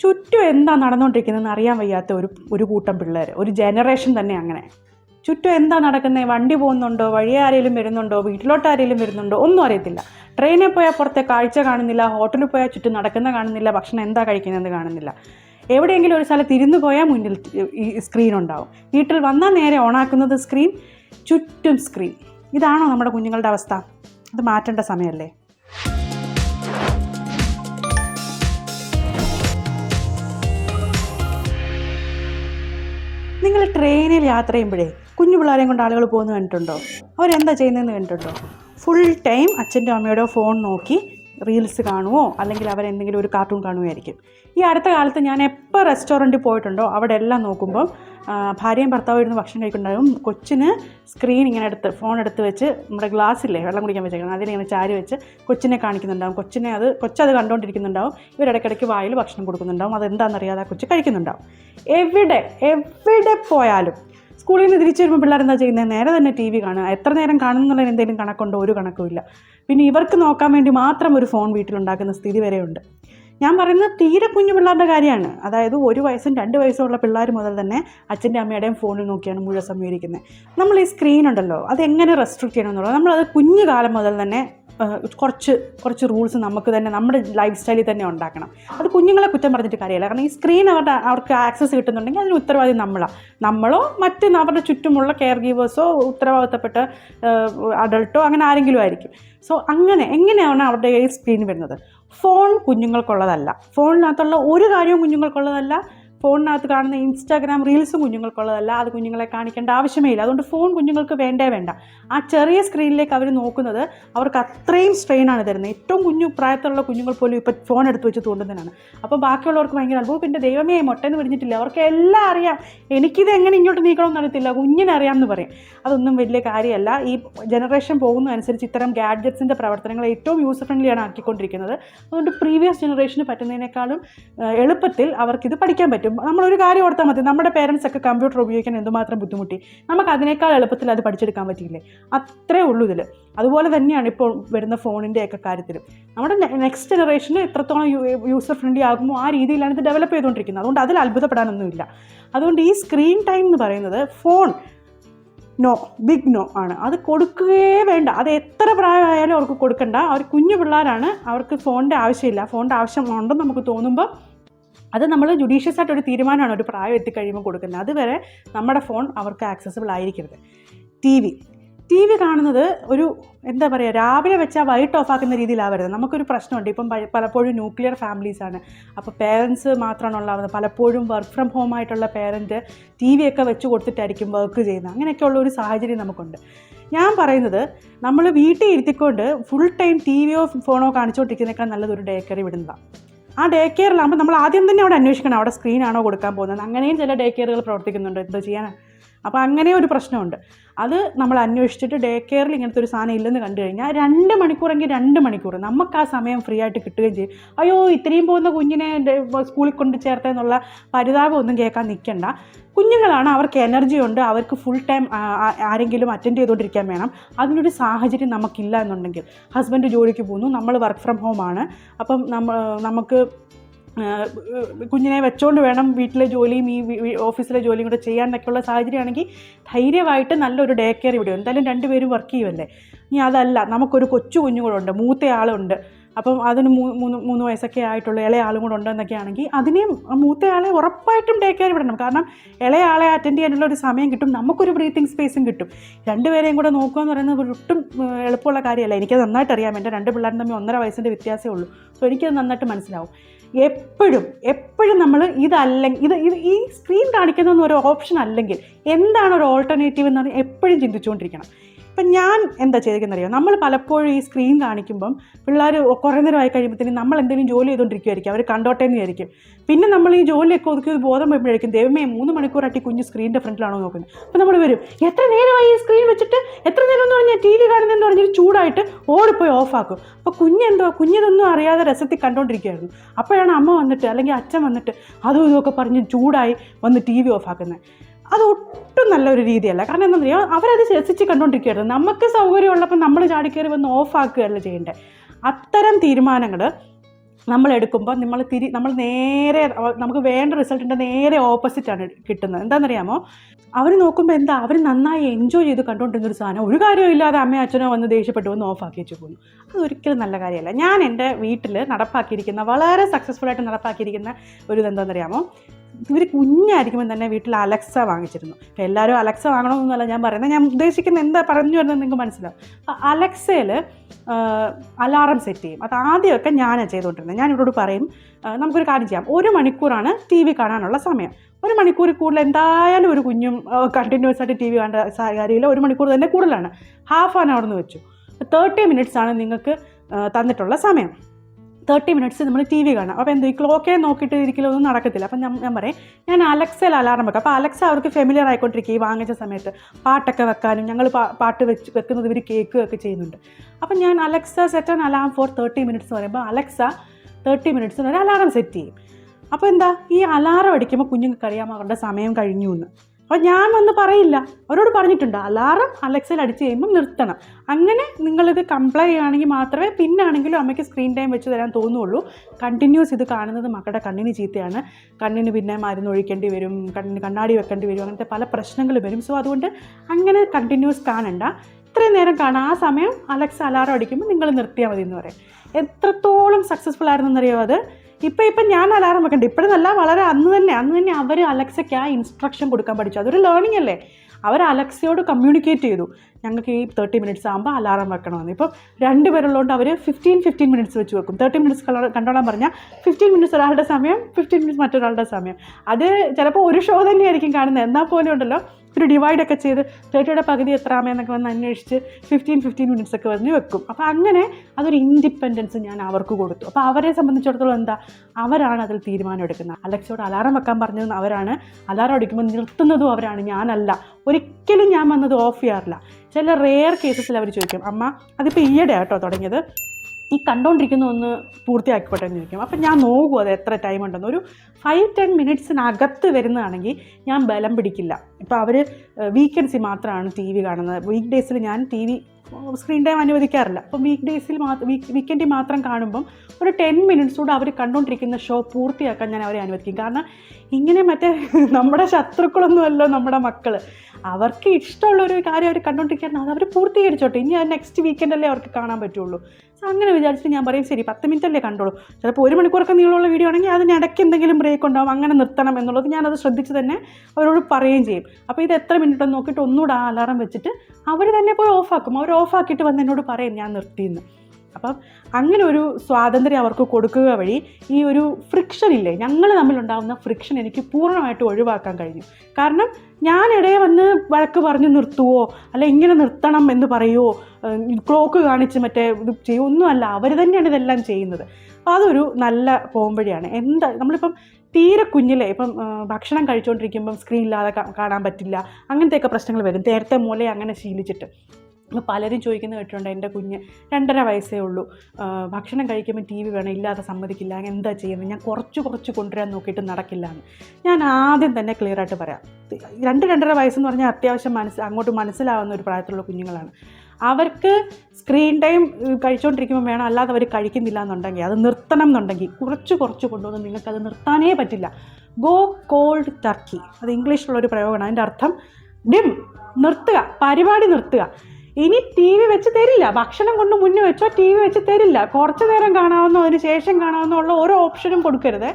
ചുറ്റും എന്താ നടന്നുകൊണ്ടിരിക്കുന്നതെന്ന് അറിയാൻ വയ്യാത്ത ഒരു ഒരു കൂട്ടം പിള്ളേർ ഒരു ജനറേഷൻ തന്നെ അങ്ങനെ. ചുറ്റും എന്താ നടക്കുന്നത് വണ്ടി പോകുന്നുണ്ടോ? വഴി ആരെങ്കിലും വരുന്നുണ്ടോ? വീട്ടിലോട്ട് ആരെങ്കിലും വരുന്നുണ്ടോ? ഒന്നും അറിയത്തില്ല. ട്രെയിനിൽ പോയാൽ പുറത്തെ കാഴ്ച കാണുന്നില്ല ഹോട്ടലിൽ പോയാൽ ചുറ്റും നടക്കുന്ന കാണുന്നില്ല ഭക്ഷണം എന്താ കഴിക്കുന്നതെന്ന് കാണുന്നില്ല. എവിടെയെങ്കിലും ഒരു സ്ഥലത്ത് ഇരുന്ന് പോയാൽ മുന്നിൽ ഈ സ്ക്രീൻ ഉണ്ടാവും. വീട്ടിൽ വന്നാൽ നേരെ ഓണാക്കുന്നത് സ്ക്രീൻ ചുറ്റും സ്ക്രീൻ ഇതാണോ നമ്മുടെ കുഞ്ഞുങ്ങളുടെ അവസ്ഥ? അത് മാറ്റേണ്ട സമയമല്ലേ? യാത്ര ചെയ്യുമ്പോഴേ കുഞ്ഞു പിള്ളേരെയും കൊണ്ട് ആളുകൾ പോകുന്നത് കണ്ടിട്ടുണ്ടോ? അവരെന്താ ചെയ്യുന്നതെന്ന് കണ്ടിട്ടുണ്ടോ? ഫുൾ ടൈം അച്ഛന്റെ അമ്മയുടെ ഫോൺ നോക്കി റീൽസ് കാണുമോ അല്ലെങ്കിൽ അവരെന്തെങ്കിലും ഒരു കാർട്ടൂൺ കാണുമായിരിക്കും ഈ അടുത്ത കാലത്ത് ഞാൻ എപ്പോൾ റെസ്റ്റോറന്റിൽ പോയിട്ടുണ്ടോ അവിടെ എല്ലാം നോക്കുമ്പം ഭാര്യയും ഭർത്താവും ഇരുന്ന് ഭക്ഷണം കഴിക്കുന്നുണ്ടാകും കൊച്ചിന് സ്ക്രീൻ ഇങ്ങനെ എടുത്ത് ഫോൺ എടുത്ത് വെച്ച് നമ്മുടെ ഗ്ലാസ്സില്ലേ വെള്ളം കുടിക്കാൻ വെച്ചേക്കണം അതിലിങ്ങനെ ചാരി വെച്ച് കൊച്ചിനെ കാണിക്കുന്നുണ്ടാകും കൊച്ചിനെ അത് കൊച്ചത് കണ്ടുകൊണ്ടിരിക്കുന്നുണ്ടാവും ഇവരിടയ്ക്കിടയ്ക്ക് വായിൽ ഭക്ഷണം കൊടുക്കുന്നുണ്ടാവും. അതെന്താണെന്നറിയാതെ ആ കൊച്ച് കഴിക്കുന്നുണ്ടാവും. എവിടെ എവിടെ പോയാലും സ്കൂളിൽ നിന്ന് തിരിച്ചു വരുമ്പോൾ പിള്ളേർ എന്താ ചെയ്യുന്നത് നേരെ തന്നെ ടി വി കാണുക. എത്ര നേരം കാണുന്നുള്ളതിന് എന്തെങ്കിലും കണക്കുണ്ടോ? ഒരു കണക്കുമില്ല പിന്നെ ഇവർക്ക് നോക്കാൻ വേണ്ടി മാത്രം ഒരു ഫോൺ വീട്ടിലുണ്ടാക്കുന്ന സ്ഥിതി വരെയുണ്ട്. ഞാൻ പറയുന്നത് തീരെ കുഞ്ഞു പിള്ളേരുടെ കാര്യമാണ്. അതായത് ഒരു വയസ്സും രണ്ട് വയസ്സുമുള്ള പിള്ളേർ മുതൽ തന്നെ അച്ഛന്റെ അമ്മയുടെയും ഫോണിൽ നോക്കിയാണ് മുഴുവൻ സമീപിക്കുന്നത്. നമ്മൾ ഈ സ്ക്രീൻ ഉണ്ടല്ലോ അത് എങ്ങനെ റെസ്ട്രിക്റ്റ് ചെയ്യണം എന്നുള്ളത്? നമ്മളത് കുഞ്ഞു കാലം മുതൽ തന്നെ കുറച്ച് കുറച്ച് റൂൾസ് നമുക്ക് തന്നെ നമ്മുടെ ലൈഫ് സ്റ്റൈലിൽ തന്നെ ഉണ്ടാക്കണം. അത് കുഞ്ഞുങ്ങളെ കുറ്റം പറഞ്ഞിട്ട് കാര്യമില്ല. കാരണം ഈ സ്ക്രീൻ അവരുടെ അവർക്ക് ആക്സസ് കിട്ടുന്നുണ്ടെങ്കിൽ അതിന് ഉത്തരവാദി നമ്മളാണ് നമ്മളോ മറ്റ് അവരുടെ ചുറ്റുമുള്ള കെയർ ഗീവേഴ്സോ ഉത്തരവാദിത്തപ്പെട്ട അഡൾട്ടോ അങ്ങനെ ആരെങ്കിലും ആയിരിക്കും. സോ അങ്ങനെ എങ്ങനെയാണ് അവരുടെ ഈ സ്ക്രീൻ വരുന്നത്? ഫോൺ കുഞ്ഞുങ്ങൾക്കുള്ളതല്ല. ഫോണിനകത്തുള്ള ഒരു കാര്യവും കുഞ്ഞുങ്ങൾക്കുള്ളതല്ല. ഫോണിനകത്ത് കാണുന്ന ഇൻസ്റ്റാഗ്രാം റീൽസ് കുഞ്ഞുങ്ങൾക്കുള്ളതല്ല. അത് കുഞ്ഞുങ്ങളെ കാണിക്കേണ്ട ആവശ്യമേ ഇല്ല. അതുകൊണ്ട് ഫോൺ കുഞ്ഞുങ്ങൾക്ക് വേണ്ടേ വേണ്ട. ആ ചെറിയ സ്ക്രീനിലേക്ക് അവർ നോക്കുന്നത് അവർക്ക് അത്രയും സ്ട്രെയിനാണ് തരുന്നത്. ഏറ്റവും കുഞ്ഞു പ്രായത്തിലുള്ള കുഞ്ഞുങ്ങൾ പോലും ഇപ്പോൾ ഫോൺ എടുത്ത് വെച്ച് തോണ്ടുന്നതിനാണ്. അപ്പോൾ ബാക്കിയുള്ളവർക്ക് ഭയങ്കര അനുഭവം പിന്നെ ദൈവമേ മുട്ടേന്ന് പിടിഞ്ഞിട്ടില്ല അവർക്ക് എല്ലാം അറിയാം. എനിക്കിത് എങ്ങനെ ഇങ്ങോട്ട് നീക്കണമെന്ന് അറിയത്തില്ല. കുഞ്ഞിനറിയാം എന്ന് പറയും. അതൊന്നും വലിയ കാര്യമല്ല. ഈ ജനറേഷൻ പോകുന്നതനുസരിച്ച് ഇത്തരം ഗാഡ്ജറ്റ്സിന്റെ പ്രവർത്തനങ്ങൾ ഏറ്റവും യൂസർ ഫ്രണ്ട്ലിയാണ് ആക്കിക്കൊണ്ടിരിക്കുന്നത്. അതുകൊണ്ട് പ്രീവിയസ് ജനറേഷന് പറ്റുന്നതിനേക്കാളും എളുപ്പത്തിൽ അവർക്കിത് പഠിക്കാൻ പറ്റും. നമ്മളൊരു കാര്യം ഓർത്താൽ മതി. നമ്മുടെ പേരൻസ് ഒക്കെ കമ്പ്യൂട്ടർ ഉപയോഗിക്കാൻ എന്തുമാത്രം ബുദ്ധിമുട്ടി? നമുക്ക് അതിനേക്കാൾ എളുപ്പത്തിൽ അത് പഠിച്ചെടുക്കാൻ പറ്റിയില്ലേ? അത്രേ ഉള്ളൂ ഇതിൽ അതുപോലെ തന്നെയാണ് ഇപ്പോൾ വരുന്ന ഫോണിന്റെ ഒക്കെ കാര്യത്തിലും. നമ്മുടെ നെക്സ്റ്റ് ജനറേഷന് എത്രത്തോളം യൂസർ ഫ്രണ്ട്ലി ആകുമോ ആ രീതിയിലാണ് ഇത് ഡെവലപ്പ് ചെയ്തുകൊണ്ടിരിക്കുന്നത്. അതുകൊണ്ട് അതിൽ അത്ഭുതപ്പെടാനൊന്നുമില്ല. അതുകൊണ്ട് ഈ സ്ക്രീൻ ടൈം എന്ന് പറയുന്നത് ഫോൺ നോ ബിഗ് നോ ആണ്. അത് കൊടുക്കുകയേ വേണ്ട. അത് എത്ര പ്രായമായാലും അവർക്ക് കൊടുക്കണ്ട. അവർ കുഞ്ഞു പിള്ളേരാണ് അവർക്ക് ഫോണിന്റെ ആവശ്യമില്ല. ഫോണിന്റെ ആവശ്യം ഉണ്ടെന്ന് നമുക്ക് തോന്നുമ്പോൾ അത് നമ്മൾ ജുഡീഷ്യസ് ആയിട്ട് ഒരു തീരുമാനമാണ് ഒരു പ്രായം എത്തിക്കഴിയുമ്പോൾ കൊടുക്കുന്നത്. അതുവരെ നമ്മുടെ ഫോൺ അവർക്ക് ആക്സസിബിൾ ആയിരിക്കരുത്. T V. ടി വി കാണുന്നത് ഒരു എന്താ പറയുക രാവിലെ വെച്ചാൽ വൈകിട്ട് ഓഫാക്കുന്ന രീതിയിലാവരുത്. നമുക്കൊരു പ്രശ്നമുണ്ട്. ഇപ്പം പലപ്പോഴും ന്യൂക്ലിയർ ഫാമിലീസാണ് അപ്പോൾ പേരൻസ് മാത്രമാണ് ഉള്ളാവുന്നത് പലപ്പോഴും വർക്ക് ഫ്രം ഹോം ആയിട്ടുള്ള പേരന്റ് ടി വി ഒക്കെ വെച്ച് കൊടുത്തിട്ടായിരിക്കും വർക്ക് ചെയ്യുന്നത്. അങ്ങനെയൊക്കെയുള്ള ഒരു സാഹചര്യം നമുക്കുണ്ട്. ഞാൻ പറയുന്നത് നമ്മൾ വീട്ടിൽ ഇരുത്തിക്കൊണ്ട് ഫുൾ ടൈം ടി വിയോ ഫോണോ കാണിച്ചുകൊണ്ടിരിക്കുന്നതിനേക്കാൾ നല്ലതൊരു ഡേക്കറി വിടുന്നതാണ് ആ ഡേ കെയറിലാകുമ്പോൾ നമ്മൾ ആദ്യം തന്നെ അവിടെ അന്വേഷിക്കണം അവിടെ സ്ക്രീനാണോ കൊടുക്കാൻ പോകുന്നത്. അങ്ങനെയും ചില ഡേ കെയറുകൾ പ്രവർത്തിക്കുന്നുണ്ട്. എന്താ ചെയ്യാനാണ് അപ്പോൾ അങ്ങനെ ഒരു പ്രശ്നമുണ്ട്. അത് നമ്മൾ അന്വേഷിച്ചിട്ട് ഡേ കെയറിൽ ഇങ്ങനത്തെ ഒരു സാധനം ഇല്ലെന്ന് കണ്ടു കഴിഞ്ഞാൽ രണ്ട് മണിക്കൂറെങ്കിൽ രണ്ട് മണിക്കൂർ നമുക്ക് ആ സമയം ഫ്രീ ആയിട്ട് കിട്ടുകയും ചെയ്യും. അയ്യോ ഇത്രയും പോകുന്ന കുഞ്ഞിനെ സ്കൂളിൽ കൊണ്ട് ചേർത്തെന്നുള്ള പരിതാപമൊന്നും കേൾക്കാൻ നിൽക്കണ്ട. കുഞ്ഞുങ്ങളാണ് അവർക്ക് എനർജി ഉണ്ട് അവർക്ക് ഫുൾ ടൈം ആരെങ്കിലും അറ്റൻഡ് ചെയ്തുകൊണ്ടിരിക്കാൻ വേണം. അതിനൊരു സാഹചര്യം നമുക്കില്ല എന്നുണ്ടെങ്കിൽ. ഹസ്ബൻഡ് ജോലിക്ക് പോകുന്നു നമ്മൾ വർക്ക് ഫ്രം ഹോം ആണ്. അപ്പം നമ്മ നമുക്ക് കുഞ്ഞിനെ വെച്ചുകൊണ്ട് വേണം വീട്ടിലെ ജോലിയും ഈ ഓഫീസിലെ ജോലിയും കൂടെ ചെയ്യാൻ എന്നൊക്കെയുള്ള സാഹചര്യമാണെങ്കിൽ ധൈര്യമായിട്ട് നല്ലൊരു ഡേ കെയർ ഇവിടെ എന്തായാലും രണ്ടുപേരും വർക്ക് ചെയ്യുമല്ലേ ഇനി അതല്ല നമുക്കൊരു കൊച്ചു കുഞ്ഞുങ്ങളുണ്ട് മൂത്ത ആളുണ്ട് അപ്പം അതിന് മൂന്ന് മൂന്ന് വയസ്സൊക്കെ ആയിട്ടുള്ള ഇളയ ആളും കൂടെ ഉണ്ടെന്നൊക്കെ ആണെങ്കിൽ അതിനെയും ആ മൂത്ത ഉറപ്പായിട്ടും ടേക്ക് കെയർ വിടണം. കാരണം ഇളയ ആളെ അറ്റൻഡ് ചെയ്യാനുള്ള ഒരു സമയം കിട്ടും. നമുക്കൊരു ബ്രീത്തിങ് സ്പേസും കിട്ടും. രണ്ടുപേരെയും കൂടെ നോക്കുക എന്ന് പറയുന്നത് ഒട്ടും എളുപ്പമുള്ള കാര്യമല്ല. എനിക്കത് നന്നായിട്ട് അറിയാം. എന്റെ രണ്ട് പിള്ളേരും തമ്മിൽ ഒന്നര വയസ്സിന്റെ വ്യത്യാസമേ ഉള്ളൂ. സോ എനിക്കത് നന്നായിട്ട് മനസ്സിലാവും. എപ്പോഴും എപ്പോഴും നമ്മൾ ഇതല്ലെങ്കിൽ ഇത് ഇത് ഈ സ്ക്രീൻ കാണിക്കുന്നതെന്ന് ഒരു ഓപ്ഷൻ അല്ലെങ്കിൽ എന്താണ് ഒരു ഓൾട്ടർനേറ്റീവ് എന്ന് പറഞ്ഞാൽ എപ്പോഴും ചിന്തിച്ചുകൊണ്ടിരിക്കണം. ഇപ്പം ഞാൻ എന്താ ചെയ്തിരിക്കുന്നറിയോ നമ്മൾ പലപ്പോഴും ഈ സ്ക്രീൻ കാണിക്കുമ്പം പിള്ളേർ കുറേ നേരമായി കഴിയുമ്പോഴത്തേനും നമ്മൾ എന്തെങ്കിലും ജോലി ചെയ്തുകൊണ്ടിരിക്കുമായിരിക്കും അവർ കണ്ടോട്ടെ എന്ന് വിചാരിക്കും. പിന്നെ നമ്മൾ ഈ ജോലിയൊക്കെ ഒതുക്കി ബോധം വരുമ്പോഴേക്കും ദൈവമേ മൂന്ന് മണിക്കൂറായിട്ട് കുഞ്ഞ് സ്ക്രീനിന്റെ ഫ്രണ്ടിലാണോ നോക്കുന്നത്. അപ്പോൾ നമ്മൾ വരും. എത്ര നേരമായി ഈ സ്ക്രീൻ വെച്ചിട്ട് എത്ര നേരം എന്ന് പറഞ്ഞാൽ ടി വി കാണുന്നതെന്ന് പറഞ്ഞാൽ ചൂടായിട്ട് ഓടിപ്പോയി ഓഫാക്കും അപ്പോൾ കുഞ്ഞെന്തോ കുഞ്ഞിതൊന്നും അറിയാതെ രസത്തിൽ കണ്ടുകൊണ്ടിരിക്കുകയായിരുന്നു അപ്പോഴാണ് അമ്മ വന്നിട്ട് അല്ലെങ്കിൽ അച്ഛൻ വന്നിട്ട് അതും ഇതുമൊക്കെ പറഞ്ഞ് ചൂടായി വന്ന് ടി വി ഓഫാക്കുന്നത് അത് ഒട്ടും നല്ലൊരു രീതിയല്ല. കാരണം എന്താ പറയുക അവരത് രസിച്ച് കണ്ടുകൊണ്ടിരിക്കുകയായിരുന്നു നമുക്ക് സൗകര്യമുള്ളപ്പോൾ നമ്മൾ ചാടിക്കയറി വന്ന് ഓഫാക്കുകയല്ല ചെയ്യേണ്ടത് അത്തരം തീരുമാനങ്ങൾ നമ്മൾ എടുക്കുമ്പോൾ നമ്മൾ തിരി നമ്മൾ നേരെ നമുക്ക് വേണ്ട റിസൾട്ടിന്റെ നേരെ ഓപ്പോസിറ്റാണ് കിട്ടുന്നത്. എന്താണെന്നറിയാമോ അവർ നോക്കുമ്പോൾ എന്താ അവർ നന്നായി എൻജോയ് ചെയ്ത് കണ്ടുകൊണ്ടിരുന്നൊരു സാധനം. ഒരു കാര്യവും ഇല്ലാതെ അമ്മയോ അച്ഛനോ വന്ന് ദേഷ്യപ്പെട്ടു വന്ന് ഓഫാക്കി വെച്ച് പോകുന്നു അതൊരിക്കലും നല്ല കാര്യമല്ല. ഞാൻ എന്റെ വീട്ടിൽ നടപ്പാക്കിയിരിക്കുന്ന വളരെ സക്സസ്ഫുൾ ആയിട്ട് നടപ്പാക്കിയിരിക്കുന്ന ഒരു ഇതെന്താണെന്നറിയാമോ ഇവർ കുഞ്ഞായിരിക്കുമ്പോൾ തന്നെ വീട്ടിൽ അലക്സ വാങ്ങിച്ചിരുന്നു. അപ്പോൾ എല്ലാവരും അലക്സ വാങ്ങണമെന്നല്ല ഞാൻ പറയുന്നത്. ഞാൻ ഉദ്ദേശിക്കുന്ന എന്താ പറഞ്ഞു വരുന്നത് നിങ്ങൾക്ക് മനസ്സിലാവും. അപ്പോൾ അലക്സയിൽ അലാറം സെറ്റ് ചെയ്യും. അത് ആദ്യമൊക്കെ ഞാനാണ് ചെയ്തുകൊണ്ടിരുന്നത്. ഞാൻ ഇവരോട് പറയും നമുക്കൊരു കാര്യം ചെയ്യാം. ഒരു മണിക്കൂറാണ് ടി വി കാണാനുള്ള സമയം. ഒരു മണിക്കൂർ കൂടുതൽ എന്തായാലും ഒരു കുഞ്ഞും കണ്ടിന്യൂസ് ആയിട്ട് ടി വി കാണേണ്ട കാര്യമില്ല. ഒരു മണിക്കൂർ തന്നെ കൂടുതലാണ്. ഹാഫ് ആൻ അവർ എന്ന് വെച്ചു. തേർട്ടി മിനിറ്റ്സ് ആണ് നിങ്ങൾക്ക് തന്നിട്ടുള്ള സമയം. തേർട്ടി മിനിറ്റ്സ് നമ്മൾ ടി വി കാണാം. അപ്പോൾ എന്ത് ഈ ക്ലോക്കേ നോക്കിയിട്ട് ഇരിക്കലൊന്നും നടക്കത്തില്ല. അപ്പം ഞാൻ ഞാൻ പറയും ഞാൻ അലക്സയിൽ അലാറം വെക്കാം. അപ്പോൾ അലക്സ അവർക്ക് ഫെമിലിയർ ആയിക്കൊണ്ടിരിക്കും ഈ വാങ്ങിച്ച സമയത്ത്. പാട്ടൊക്കെ വെക്കാനും ഞങ്ങൾ പാട്ട് വെച്ച് വെക്കുന്നത് ഇവർ കേൾക്കുകയൊക്കെ ചെയ്യുന്നുണ്ട്. അപ്പം ഞാൻ Alexa set an alarm for thirty minutes എന്ന് പറയുമ്പോൾ അലക്സ തേർട്ടി മിനിറ്റ്സിന് ഒരു അലാറം സെറ്റ് ചെയ്യും. അപ്പോൾ എന്താ ഈ അലാറം അടിക്കുമ്പോൾ കുഞ്ഞുങ്ങൾക്ക് അറിയാമോ അവരുടെ സമയം കഴിഞ്ഞു എന്ന് അപ്പോൾ ഞാൻ വന്ന് പറയില്ല. അവരോട് പറഞ്ഞിട്ടുണ്ട് അലാറം അലക്സയിൽ അടിച്ച് കഴിയുമ്പോൾ നിർത്തണം. അങ്ങനെ നിങ്ങളിത് കംപ്ലൈ ചെയ്യുകയാണെങ്കിൽ മാത്രമേ പിന്നാണെങ്കിലും അമ്മയ്ക്ക് സ്ക്രീൻ ടൈം വെച്ച് തരാൻ തോന്നുള്ളൂ. കണ്ടിന്യൂസ് ഇത് കാണുന്നത് മക്കളുടെ കണ്ണിന് ചീത്തയാണ്. കണ്ണിന് പിന്നെ മരുന്ന് ഒഴിക്കേണ്ടി വരും കണ്ണിന് കണ്ണാടി വെക്കേണ്ടി വരും അങ്ങനത്തെ പല പ്രശ്നങ്ങൾ വരും. സോ അതുകൊണ്ട് അങ്ങനെ കണ്ടിന്യൂസ് കാണണ്ട. ഇത്രയും നേരം കാണാം. ആ സമയം അലക്സ അലാറം അടിക്കുമ്പോൾ നിങ്ങൾ നിർത്തിയാൽ മതി എന്ന് പറയും. എത്രത്തോളം സക്സസ്ഫുൾ ആയിരുന്നെന്നറിയോ അത്? ഇപ്പം ഇപ്പം ഞാൻ അലാറം വെക്കണ്ട. നല്ല വളരെ അന്ന് തന്നെ അന്ന് തന്നെ അവർ അലക്സയ്ക്ക് ആ ഇൻസ്ട്രക്ഷൻ കൊടുക്കാൻ പഠിച്ചു. അതൊരു ലേണിംഗ് അല്ലേ? അവർ അലക്സയോട് കമ്മ്യൂണിക്കേറ്റ് ചെയ്തു. ഞങ്ങൾക്ക് ഈ തേർട്ടി മിനിറ്റ്സ് ആകുമ്പോൾ അലാറം വെക്കണമെന്ന്. ഇപ്പം രണ്ട് പേരുള്ളതുകൊണ്ട് അവർ ഫിഫ്റ്റീൻ ഫിഫ്റ്റീൻ മിനിറ്റ്സ് വെച്ച് വെക്കും. തേർട്ടി മിനിറ്റ്സ് കണ്ടോളാൻ പറഞ്ഞാൽ ഫിഫ്റ്റീൻ മിനിറ്റ്സ് ഒരാളുടെ സമയം ഫിഫ്റ്റീൻ മിനിറ്റ്സ് മറ്റൊരാളുടെ സമയം. അത് ചിലപ്പോൾ ഒരു ഷോ തന്നെയായിരിക്കും കാണുന്നത് എന്നാൽ പോലും ഉണ്ടല്ലോ. ഒരു ഡിവൈഡൊക്കെ ചെയ്ത് തേർട്ടിയുടെ പകുതി എത്ര ആമയെന്നൊക്കെ വന്ന് അന്വേഷിച്ച് ഫിഫ്റ്റീൻ ഫിഫ്റ്റീൻ മിനിറ്റ്സ് ഒക്കെ വന്ന് വെക്കും. അപ്പോൾ അങ്ങനെ അതൊരു ഇൻഡിപെൻഡൻസ് ഞാൻ അവർക്ക് കൊടുത്തു. അപ്പോൾ അവരെ സംബന്ധിച്ചിടത്തോളം എന്താ? അവരാണ് അതിൽ തീരുമാനം എടുക്കുന്നത്. അലക്സയോട് അലാറം വെക്കാൻ പറഞ്ഞത് അവരാണ് അലാറം അടിക്കുമ്പോൾ നിർത്തുന്നതും അവരാണ്. ഞാനല്ല. ഒരിക്കലും ഞാൻ വന്നത് ഓഫ് ചെയ്യാറില്ല. ചില റെയർ കേസസിൽ അവർ ചോദിക്കും അമ്മ അതിപ്പോൾ ഈയിടെ ആട്ടോ തുടങ്ങിയത്? ഈ കണ്ടുകൊണ്ടിരിക്കുന്ന ഒന്ന് പൂർത്തിയാക്കിക്കോട്ടെ എന്ന് ചോദിക്കും. അപ്പം ഞാൻ നോക്കും അത് എത്ര ടൈം ഉണ്ടെന്ന്. ഒരു ഫൈവ് ടെൻ മിനിറ്റ്സിനകത്ത് വരുന്നതാണെങ്കിൽ ഞാൻ ബലം പിടിക്കില്ല. ഇപ്പോൾ അവർ വീക്കെൻഡ്സിൽ മാത്രമാണ് ടി വി കാണുന്നത്. വീക്ക് ഡേയ്സിൽ ഞാൻ ടി വി സ്ക്രീൻ ടൈം അനുവദിക്കാറില്ല. അപ്പോൾ വീക്ക് ഡേയ്സിൽ മാത്രം വീക്ക് വീക്കെൻഡിൽ മാത്രം കാണുമ്പം ഒരു ടെൻ മിനിറ്റ്സ് കൂടെ അവർ കണ്ടുകൊണ്ടിരിക്കുന്ന ഷോ പൂർത്തിയാക്കാൻ ഞാൻ അവരെ അനുവദിക്കും. കാരണം ഇങ്ങനെ മറ്റേ നമ്മുടെ ശത്രുക്കളൊന്നുമല്ലോ നമ്മുടെ മക്കൾ അവർക്ക് ഇഷ്ടമുള്ള ഒരു കാര്യം അവർ കണ്ടുകൊണ്ടിരിക്കാൻ അത് അവർ പൂർത്തീകരിച്ചോട്ടെ. ഇനി അത് നെക്സ്റ്റ് വീക്കെൻഡല്ലേ അവർക്ക് കാണാൻ പറ്റുള്ളൂ. അങ്ങനെ വിചാരിച്ചിട്ട് ഞാൻ പറയും ശരി പത്ത് മിനിറ്റ് അല്ലേ കണ്ടോളൂ ചിലപ്പോൾ ഒരു മണിക്കൂറൊക്കെ നീളമുള്ള വീഡിയോ ആണെങ്കിൽ അതിന് ഇടയ്ക്ക് എന്തെങ്കിലും ബ്രേക്ക് ഉണ്ടാവും അങ്ങനെ നിർത്തണം എന്നുള്ളത് ഞാനത് ശ്രദ്ധിച്ച് തന്നെ അവരോട് പറയുകയും ചെയ്യും. അപ്പോൾ ഇത് എത്ര മിനിറ്റ് നോക്കിയിട്ട് ഒന്നുകൂടെ ആ അലാറം വെച്ചിട്ട് അവർ തന്നെ പോയി ഓഫാക്കും അവർ ഓഫാക്കിയിട്ട് വന്ന് എന്നോട് പറയും ഞാൻ നിർത്തിയെന്ന് അപ്പം അങ്ങനെ ഒരു സ്വാതന്ത്ര്യം അവർക്ക് കൊടുക്കുക വഴി ഈ ഒരു ഫ്രിക്ഷൻ ഇല്ലേ ഞങ്ങൾ തമ്മിലുണ്ടാകുന്ന ഫ്രിക്ഷൻ എനിക്ക് പൂർണമായിട്ട് ഒഴിവാക്കാൻ കഴിഞ്ഞു. കാരണം ഞാൻ ഇടയെ വന്ന് വഴക്ക് പറഞ്ഞ് നിർത്തുവോ അല്ല ഇങ്ങനെ നിർത്തണം എന്ന് പറയുമോ ക്ലോക്ക് കാണിച്ച് മറ്റേ ഇത് ചെയ്യുക ഒന്നുമല്ല അവർ തന്നെയാണ് ഇതെല്ലാം ചെയ്യുന്നത്. അപ്പോൾ അതൊരു നല്ല പോംവഴിയാണ്. എന്താ നമ്മളിപ്പം തീരെ കുഞ്ഞിലെ ഇപ്പം ഭക്ഷണം കഴിച്ചുകൊണ്ടിരിക്കുമ്പം സ്ക്രീൻ ഇല്ലാതെ കാണാൻ പറ്റില്ല അങ്ങനത്തെയൊക്കെ പ്രശ്നങ്ങൾ വരും. നേരത്തെ മൂലയെ അങ്ങനെ ശീലിച്ചിട്ട്. പലരും ചോദിക്കുന്നത് കേട്ടിട്ടുണ്ട് എന്റെ കുഞ്ഞ് രണ്ടര വയസ്സേ ഉള്ളൂ. ഭക്ഷണം കഴിക്കുമ്പോൾ ടി വി വേണം ഇല്ലാതെ സമ്മതിക്കില്ല എന്താ ചെയ്യുന്നത്? ഞാൻ കുറച്ച് കുറച്ച് കൊണ്ടുവരാൻ നോക്കിയിട്ട് നടക്കില്ല എന്ന്. ഞാൻ ആദ്യം തന്നെ ക്ലിയർ ആയിട്ട് പറയാം. രണ്ട് രണ്ടര വയസ്സെന്ന് പറഞ്ഞാൽ അത്യാവശ്യം മനസ്സ് അങ്ങോട്ട് മനസ്സിലാവുന്ന ഒരു പ്രായത്തിലുള്ള കുഞ്ഞുങ്ങളാണ്. അവർക്ക് സ്ക്രീൻ ടൈം കഴിച്ചുകൊണ്ടിരിക്കുമ്പോൾ വേണം അല്ലാതെ അവർ കഴിക്കുന്നില്ല എന്നുണ്ടെങ്കിൽ അത് നിർത്തണം എന്നുണ്ടെങ്കിൽ കുറച്ച് കുറച്ച് കൊണ്ടുവന്ന് നിങ്ങൾക്കത് നിർത്താനേ പറ്റില്ല. ഗോ കോൾഡ് ടർക്കി അത് ഇംഗ്ലീഷിലുള്ള ഒരു പ്രയോഗമാണ്. അതിന്റെ അർത്ഥം ഡിം നിർത്തുക പരിപാടി നിർത്തുക. ഇനി ടി വി വെച്ച് തരില്ല. ഭക്ഷണം കൊണ്ട് മുന്നേ വെച്ചോ ടി വി വെച്ച് തരില്ല. കുറച്ച് നേരം കാണാവുന്നോ അതിന് ശേഷം കാണാവുന്ന ഉള്ള ഓരോ ഓപ്ഷനും കൊടുക്കരുത്.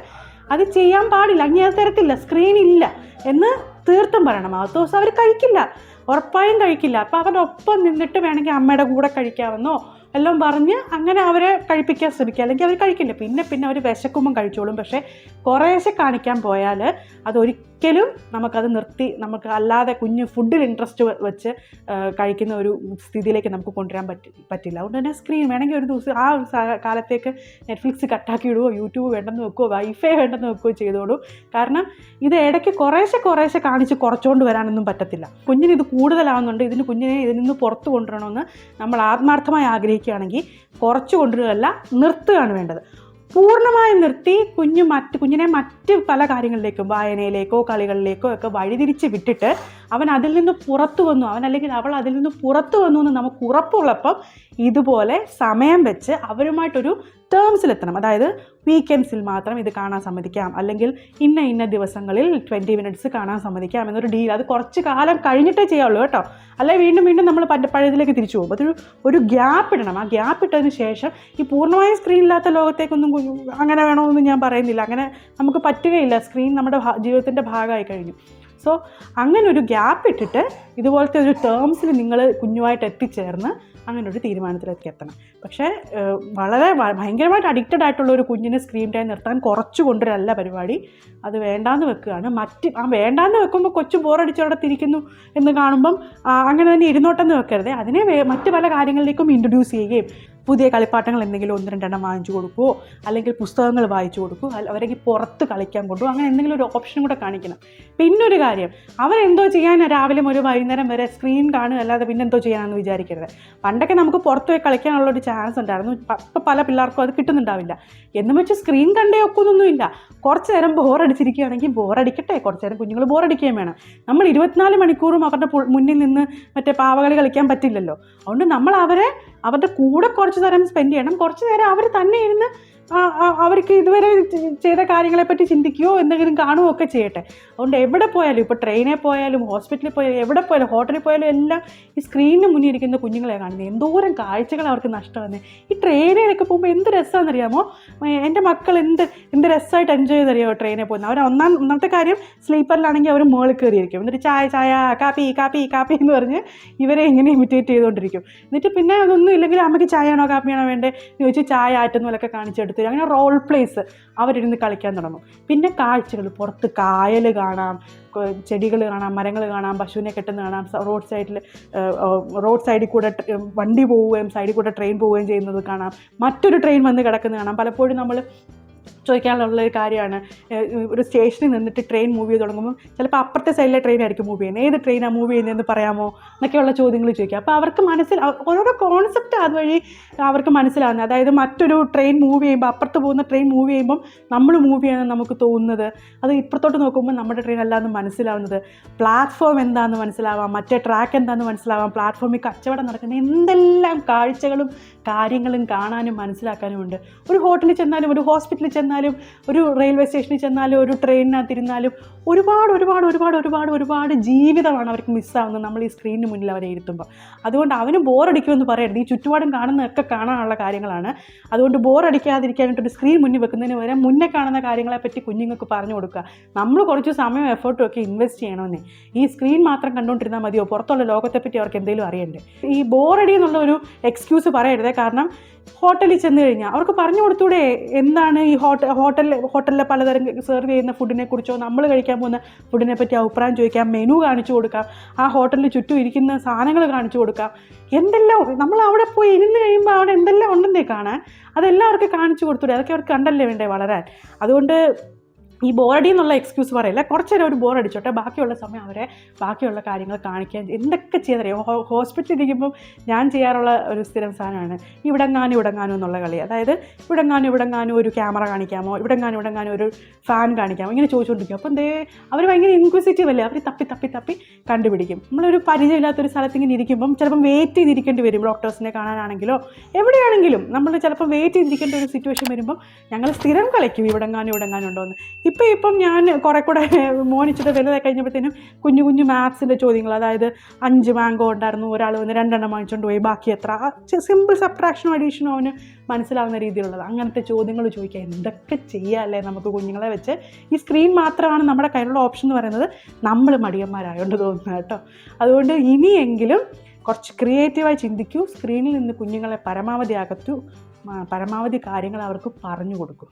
അത് ചെയ്യാൻ പാടില്ല. അങ്ങനെ അത് തരത്തില്ല. സ്ക്രീൻ ഇല്ല എന്ന് തീർത്തും പറയണം. ആ ദിവസം അവർ കഴിക്കില്ല. ഉറപ്പായും കഴിക്കില്ല. അപ്പോൾ അവരുടെ ഒപ്പം നിന്നിട്ട് വേണമെങ്കിൽ അമ്മയുടെ കൂടെ കഴിക്കാമെന്നോ എല്ലാം പറഞ്ഞ് അങ്ങനെ അവരെ കഴിപ്പിക്കാൻ ശ്രമിക്കുക. അല്ലെങ്കിൽ അവർ കഴിക്കില്ല. പിന്നെ പിന്നെ അവർ വിശക്കുമ്പം കഴിച്ചോളും. പക്ഷേ കുറേശ്ശെ കാണിക്കാൻ പോയാൽ അതൊരിക്കലും നമുക്കത് നിർത്തി നമുക്ക് അല്ലാതെ കുഞ്ഞ് ഫുഡിൽ ഇൻട്രസ്റ്റ് വെച്ച് കഴിക്കുന്ന ഒരു സ്ഥിതിയിലേക്ക് നമുക്ക് കൊണ്ടുവരാൻ പറ്റി പറ്റില്ല. അതുകൊണ്ട് തന്നെ സ്ക്രീൻ വേണമെങ്കിൽ ഒരു ദിവസം ആ ഒരു കാലത്തേക്ക് നെറ്റ്ഫ്ലിക്സ് കട്ടാക്കി വിടുവോ യൂട്യൂബ് വേണ്ടെന്ന് വെക്കുകയോ വൈഫൈ വേണ്ടെന്ന് വെക്കുകയോ ചെയ്തോളൂ. കാരണം ഇത് ഇടയ്ക്ക് കുറേശ്ശെ കുറേശ്ശെ കാണിച്ച് കുറച്ചുകൊണ്ട് വരാനൊന്നും പറ്റത്തില്ല. കുഞ്ഞിന് ഇത് കൂടുതലാവുന്നുണ്ട് ഇതിന് കുഞ്ഞിനെ ഇതിൽ നിന്ന് പുറത്ത് കൊണ്ടുവരണമെന്ന് നമ്മൾ ആത്മാർത്ഥമായി ആഗ്രഹിക്കുകയാണെങ്കിൽ കുറച്ച് കൊണ്ടുവരികയല്ല നിർത്തുകയാണ് വേണ്ടത്. പൂർണമായും നിർത്തി കുഞ്ഞു മറ്റ് കുഞ്ഞിനെ മറ്റ് പല കാര്യങ്ങളിലേക്കും വായനയിലേക്കോ കളികളിലേക്കോ ഒക്കെ വഴിതിരിച്ച് വിട്ടിട്ട് അവൻ അതിൽ നിന്ന് പുറത്തു വന്നു. അവൻ അല്ലെങ്കിൽ അവൾ അതിൽ നിന്ന് പുറത്തു വന്നു എന്ന് നമുക്ക് ഉറപ്പുള്ളപ്പം ഇതുപോലെ സമയം വെച്ച് അവരുമായിട്ടൊരു ടേംസിലെത്തണം അതായത് വീക്കെൻഡ്സിൽ മാത്രം ഇത് കാണാൻ സമ്മതിക്കാം. അല്ലെങ്കിൽ ഇന്ന ഇന്ന ദിവസങ്ങളിൽ ട്വന്റി മിനിറ്റ്സ് കാണാൻ സമ്മതിക്കാം എന്നൊരു ഡീൽ അത് കുറച്ച് കാലം കഴിഞ്ഞിട്ടേ ചെയ്യാവുള്ളൂ കേട്ടോ. അല്ലെ വീണ്ടും വീണ്ടും നമ്മൾ പണ്ട് പഴയതിലേക്ക് തിരിച്ചു പോകും. അതൊരു ഒരു ഗ്യാപ്പ് ഇടണം. ആ ഗ്യാപ്പ് ഇട്ടതിന് ശേഷം ഈ പൂർണമായും സ്ക്രീൻ ഇല്ലാത്ത ലോകത്തേക്കൊന്നും അങ്ങനെ വേണമെന്ന് ഞാൻ പറയുന്നില്ല. അങ്ങനെ നമുക്ക് പറ്റുകയില്ല. സ്ക്രീൻ നമ്മുടെ ജീവിതത്തിന്റെ ഭാഗമായി കഴിഞ്ഞു. സോ അങ്ങനെ ഒരു ഗ്യാപ്പ് ഇട്ടിട്ട് ഇതുപോലത്തെ ഒരു ടേംസിൽ നിങ്ങൾ കുഞ്ഞുമായിട്ട് എത്തിച്ചേർന്ന് അങ്ങനെ ഒരു തീരുമാനത്തിലേക്ക് എത്തണം. പക്ഷേ വളരെ ഭയങ്കരമായിട്ട് അഡിക്റ്റഡ് ആയിട്ടുള്ള ഒരു കുഞ്ഞിനെ സ്ക്രീൻ ടൈം നിർത്താൻ കുറച്ച് കൊണ്ടുവരല്ല പരിപാടി. അത് വേണ്ടാന്ന് വെക്കുകയാണ്. മറ്റ് ആ വേണ്ടാന്ന് വെക്കുമ്പോൾ കൊച്ചു ബോറടിച്ചവിടെ തിരിക്കുന്നു എന്ന് കാണുമ്പം അങ്ങനെ തന്നെ ഇരുന്നോട്ടെന്ന് വെക്കരുത്. അതിനെ മറ്റ് പല കാര്യങ്ങളിലേക്കും ഇൻട്രൊഡ്യൂസ് ചെയ്യുകയും പുതിയ കളിപ്പാട്ടങ്ങൾ എന്തെങ്കിലും ഒന്ന് രണ്ടെണ്ണം വാങ്ങിച്ചു കൊടുക്കുമോ അല്ലെങ്കിൽ പുസ്തകങ്ങൾ വായിച്ചു കൊടുക്കുമോ അവരേക്ക് പുറത്ത് കളിക്കാൻ കൊണ്ടുപോകും. അങ്ങനെ എന്തെങ്കിലും ഒരു ഓപ്ഷൻ കൂടെ കാണിക്കണം. പിന്നെ ഒരു കാര്യം അവരെന്തോ ചെയ്യാൻ രാവിലെ ഒരു വൈകുന്നേരം വരെ സ്ക്രീൻ കാണുക അല്ലാതെ പിന്നെ എന്തോ ചെയ്യാനെന്ന് വിചാരിക്കരുത്. പണ്ടൊക്കെ നമുക്ക് പുറത്ത് പോയി കളിക്കാനുള്ള ഒരു ചാൻസ് ഉണ്ടായിരുന്നു. ഇപ്പം പല പിള്ളേർക്കും അത് കിട്ടുന്നുണ്ടാവില്ല. എന്ന് വെച്ച് സ്ക്രീൻ കണ്ടേ ഒക്കുന്നൊന്നുമില്ല. കുറച്ച് നേരം ബോറടിച്ചിരിക്കുകയാണെങ്കിൽ ബോറടിക്കട്ടെ കുറച്ച് നേരം കുഞ്ഞുങ്ങൾ ബോറടിക്കുകയും വേണം. നമ്മൾ ഇരുപത്തിനാല് മണിക്കൂറും അവരുടെ മുന്നിൽ നിന്ന് മറ്റേ പാവകളി കളിക്കാൻ പറ്റില്ലല്ലോ. അതുകൊണ്ട് നമ്മൾ അവരെ അവരുടെ കൂടെ കുറച്ച് നേരം സ്പെൻഡ് ചെയ്യണം. കുറച്ച് നേരം അവർ തന്നെ ഇരുന്ന് അവർക്ക് ഇതുവരെ ചെയ്ത കാര്യങ്ങളെപ്പറ്റി ചിന്തിക്കുകയോ എന്തെങ്കിലും കാണുകയോ ഒക്കെ ചെയ്യട്ടെ. അതുകൊണ്ട് എവിടെ പോയാലും ഇപ്പോൾ ട്രെയിനിൽ പോയാലും ഹോസ്പിറ്റലിൽ പോയാലും എവിടെ പോയാലും ഹോട്ടലിൽ പോയാലും എല്ലാം ഈ സ്ക്രീനിന് മുന്നിൽ ഇരിക്കുന്ന കുഞ്ഞുങ്ങളെ കാണുന്നത് എന്തോരം കാഴ്ചകൾ അവർക്ക് നഷ്ടമാണ് ഈ ട്രെയിനിലൊക്കെ പോകുമ്പോൾ എന്ത് രസമാണെന്നറിയാമോ എന്റെ മക്കൾ എന്ത് എന്ത് രസമായിട്ട് എൻജോയ് ചെയ്തറിയാമോ ട്രെയിനിൽ പോകുന്നത് അവർ ഒന്നാം ഒന്നാമത്തെ കാര്യം സ്ലീപ്പറിലാണെങ്കിൽ അവർ മുകളിൽ കയറിയിരിക്കും എന്നിട്ട് ചായ ചായ കാപ്പി കാപ്പി കാപ്പി എന്ന് പറഞ്ഞ് ഇവരെ ഇങ്ങനെ ഇമിറ്റേറ്റ് ചെയ്തുകൊണ്ടിരിക്കും എന്നിട്ട് പിന്നെ അതൊന്നും ഇല്ലെങ്കിൽ അമ്മയ്ക്ക് ചായയാണോ കാപ്പിയാണോ വേണ്ടത് ചോദിച്ച് ചായ ആറ്റുന്ന കാണിച്ചെടുത്ത് അങ്ങനെ റോൾ പ്ലേസ് അവരിരുന്ന് കളിക്കാൻ തുടങ്ങും. പിന്നെ കാഴ്ചകൾ പുറത്ത് കായൽ കാണാം ചെടികൾ കാണാം മരങ്ങൾ കാണാം പശുവിനെ കെട്ടുന്ന കാണാം റോഡ് സൈഡിൽ റോഡ് സൈഡിൽ കൂടെ വണ്ടി പോവുകയും സൈഡിൽ കൂടെ ട്രെയിൻ പോവുകയും ചെയ്യുന്നത് കാണാം. മറ്റൊരു ട്രെയിൻ വന്ന് കിടക്കുന്നത് കാണാം. പലപ്പോഴും നമ്മൾ ചോദിക്കാനുള്ള ഒരു കാര്യമാണ് ഒരു സ്റ്റേഷനിൽ നിന്നിട്ട് ട്രെയിൻ മൂവ് ചെയ്ത് തുടങ്ങുമ്പോൾ ചിലപ്പോൾ അപ്പുറത്തെ സൈഡിലെ ട്രെയിൻ ആയിരിക്കും മൂവ് ചെയ്യുന്നത്. ഏത് ട്രെയിനാണ് മൂവ് ചെയ്യുന്നതെന്ന് പറയാമോ? എന്നൊക്കെയുള്ള ചോദ്യങ്ങൾ ചോദിക്കുക അപ്പോൾ അവർക്ക് മനസ്സിൽ ഓരോരോ കോൺസെപ്റ്റ് അതുവഴി അവർക്ക് മനസ്സിലാകുന്നത് അതായത് മറ്റൊരു ട്രെയിൻ മൂവ് ചെയ്യുമ്പോൾ അപ്പുറത്ത് പോകുന്ന ട്രെയിൻ മൂവ് ചെയ്യുമ്പം നമ്മൾ മൂവ് ചെയ്യാമെന്ന് നമുക്ക് തോന്നുന്നത്. അത് ഇപ്പുറത്തോട്ട് നോക്കുമ്പോൾ നമ്മുടെ ട്രെയിൻ അല്ലാന്ന് മനസ്സിലാവുന്നത്. പ്ലാറ്റ്ഫോം എന്താണെന്ന് മനസ്സിലാവാം. മറ്റേ ട്രാക്ക് എന്താണെന്ന് മനസ്സിലാവാം. പ്ലാറ്റ്ഫോമിൽ കച്ചവടം നടക്കുന്ന എന്തെല്ലാം കാഴ്ചകളും കാര്യങ്ങളും കാണാനും മനസ്സിലാക്കാനും ഉണ്ട് ഒരു ഹോട്ടലിൽ ചെന്നാലും ഒരു ഹോസ്പിറ്റലിൽ ചെന്നാലും ഒരു റെയിൽവേ സ്റ്റേഷനിൽ ചെന്നാലും ഒരു ട്രെയിനിനകത്തിരുന്നാലും ഒരുപാട് ഒരുപാട് ഒരുപാട് ഒരുപാട് ഒരുപാട് ജീവിതമാണ് അവർക്ക് മിസ്സാവുന്നത് നമ്മൾ ഈ സ്ക്രീനിന് മുന്നിൽ അവരെ ഇരുത്തുമ്പോൾ. അതുകൊണ്ട് അവന് ബോറടിക്കുമെന്ന് പറയരുത്. ഈ ചുറ്റുപാടും കാണുന്നതൊക്കെ കാണാനുള്ള കാര്യങ്ങളാണ്. അതുകൊണ്ട് ബോറടിക്കാതിരിക്കാനായിട്ട് ഒരു സ്ക്രീൻ മുന്നിൽ വെക്കുന്നതിന് പകരം മുന്നേ കാണുന്ന കാര്യങ്ങളെപ്പറ്റി കുഞ്ഞുങ്ങൾക്ക് പറഞ്ഞു കൊടുക്കുക. നമ്മൾ കുറച്ച് സമയം എഫേർട്ടും ഒക്കെ ഇൻവെസ്റ്റ് ചെയ്യണമെന്നേ. ഈ സ്ക്രീൻ മാത്രം കണ്ടുകൊണ്ടിരുന്നാൽ മതിയോ? പുറത്തുള്ള ലോകത്തെപ്പറ്റി അവർക്ക് എന്തെങ്കിലും അറിയണ്ടേ? ഈ ബോറടി എന്നുള്ള ഒരു എക്സ്ക്യൂസ് പറയരുത്. കാരണം ഹോട്ടലിൽ ചെന്ന് കഴിഞ്ഞാൽ അവർക്ക് പറഞ്ഞു കൊടുത്തൂടെ എന്താണ് ഈ ഹോട്ടൽ ഹോട്ടലിൽ ഹോട്ടലിലെ പലതരം സെർവ് ചെയ്യുന്ന ഫുഡിനെ കുറിച്ചോ നമ്മൾ കഴിക്കാൻ പോകുന്ന ഫുഡിനെ പറ്റി അഭിപ്രായം ചോദിക്കാം മെനു കാണിച്ചു കൊടുക്കാം ആ ഹോട്ടലിന് ചുറ്റും ഇരിക്കുന്ന സാധനങ്ങൾ കാണിച്ചു കൊടുക്കാം. എന്തെല്ലാം നമ്മൾ അവിടെ പോയി ഇരുന്ന് കഴിയുമ്പോൾ അവിടെ എന്തെല്ലാം ഉണ്ടെന്നേ കാണാൻ. അതെല്ലാം അവർക്ക് കാണിച്ചു കൊടുത്തൂടെ? അതൊക്കെ അവർക്ക് കണ്ടല്ലേ വേണ്ടേ വളരാൻ? അതുകൊണ്ട് ഈ ബോറടി എന്നുള്ള എക്സ്ക്യൂസ് പറയില്ല. കുറച്ച് നേരം ഒരു ബോറടിച്ചോട്ടെ. ബാക്കിയുള്ള സമയം അവരെ ബാക്കിയുള്ള കാര്യങ്ങൾ കാണിക്കാൻ എന്തൊക്കെ ചെയ്തറിയോ ഹോസ്പിറ്റലിൽ ഇരിക്കുമ്പം ഞാൻ ചെയ്യാറുള്ള ഒരു സ്ഥിരം സാധനമാണ് ഇവിടെങ്ങാനും ഇവിടെങ്ങാനും എന്നുള്ള കളി. അതായത് ഇവിടെങ്ങാനും ഇവിടെങ്ങാനും ഒരു ക്യാമറ കാണിക്കാമോ? ഇവിടെങ്ങാനും ഇവിടെങ്ങാനും ഒരു ഫാൻ കാണിക്കാമോ? ഇങ്ങനെ ചോദിച്ചുകൊണ്ടിരിക്കും അപ്പം എന്തേ? അവർ ഭയങ്കര ഇൻക്വിസിറ്റീവ് അല്ലേ? അവർ തപ്പി തപ്പി തപ്പി കണ്ടുപിടിക്കും. നമ്മളൊരു പരിചയമില്ലാത്തൊരു സ്ഥലത്ത് ഇങ്ങനെ ഇരിക്കുമ്പം ചിലപ്പം വെയിറ്റ് ചെയ്തിരിക്കേണ്ടി വരും ഡോക്ടേഴ്സിനെ കാണാനാണെങ്കിലോ? എവിടെയാണെങ്കിലും നമ്മൾ ചിലപ്പോൾ വെയിറ്റ് ചെയ്തിരിക്കേണ്ട ഒരു സിറ്റുവേഷൻ വരുമ്പം ഞങ്ങൾ സ്ഥിരം കളിക്കും ഇവിടെങ്ങാനും ഇവിടെങ്ങാനും ഉണ്ടോ എന്ന് ഇപ്പം ഇപ്പം ഞാൻ കുറേ കൂടെ മോനിച്ചിട്ട് വലുതായി കഴിഞ്ഞപ്പോഴത്തേനും കുഞ്ഞു കുഞ്ഞു മാത്സിന്റെ ചോദ്യങ്ങൾ അതായത് അഞ്ച് മാങ്കോ ഉണ്ടായിരുന്നു ഒരാൾ വന്ന് രണ്ടെണ്ണം വാങ്ങിച്ചുകൊണ്ട് പോയി ബാക്കി എത്ര? സിമ്പിൾ സപ്രാക്ഷനോ അഡീഷനോ അവന് മനസ്സിലാവുന്ന രീതിയിലുള്ളത്. അങ്ങനത്തെ ചോദ്യങ്ങൾ ചോദിക്കുക എന്തൊക്കെ ചെയ്യാമല്ലേ നമുക്ക് കുഞ്ഞുങ്ങളെ വെച്ച്? ഈ സ്ക്രീൻ മാത്രമാണ് നമ്മുടെ കയ്യിലുള്ള ഓപ്ഷൻ എന്ന് പറയുന്നത്. നമ്മൾ മടിയന്മാരായതുകൊണ്ട് തോന്നുന്നത് കേട്ടോ. അതുകൊണ്ട് ഇനിയെങ്കിലും കുറച്ച് ക്രിയേറ്റീവായി ചിന്തിക്കൂ. സ്ക്രീനിൽ നിന്ന് കുഞ്ഞുങ്ങളെ പരമാവധി അകറ്റൂ. പരമാവധി കാര്യങ്ങൾ അവർക്ക് പറഞ്ഞു കൊടുക്കൂ.